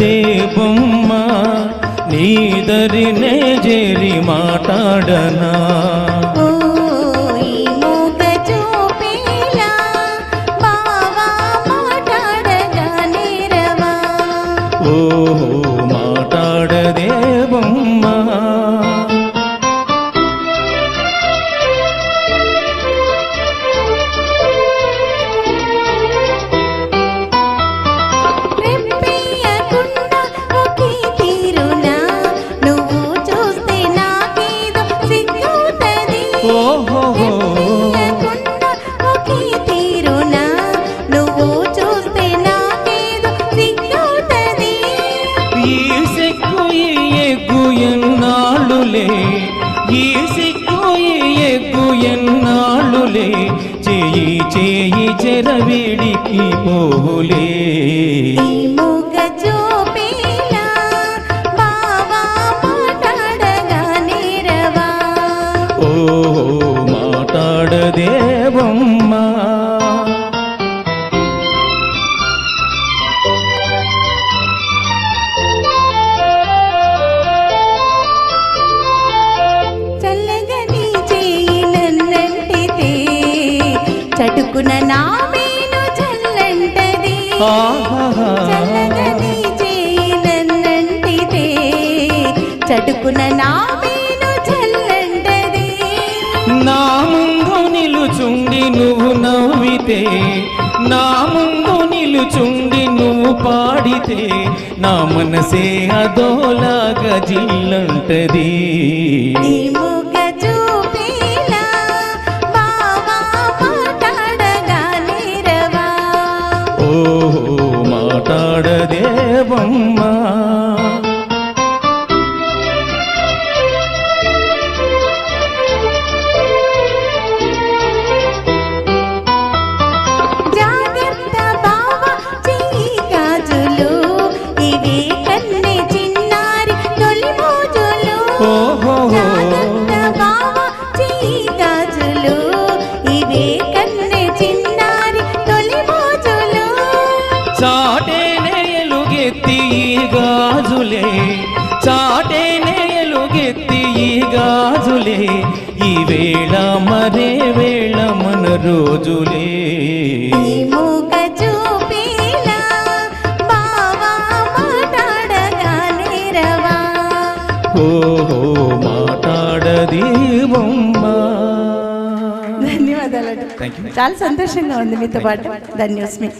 మాటాడదే బొమ్మ నీదరినే చేరి మాటాడనా? ఎగ్గు ఎన్నాళ్ళులే ఈ ఈ ఎగ్గు ఎన్నాళ్ళులే చేయి చేయి చెరవిడికి పోలే మాట్లాడదే చటుకున నా మేను చల్లంటది. చల్లగని చేయి నన్నంటితే చటుకున నా మేను చల్లంటది. నా ముందు నిలుచుండి నువ్వు నవ్వితే నా ముందు నిలుచుండి నువ్వు పాడితే నా మనసే అదోలాగా జిల్లంటది. ఈ మాట్లాడదే చాటేనే ఎలుగెత్తి ఈ గాజులే ఈ వేళ మరే వేళ మన రోజులే. ఓహో మాట్లాడది బొమ్మ. ధన్యవాదాలు. చాలా సంతోషంగా ఉంది మీతో పాటు. ధన్యోస్మి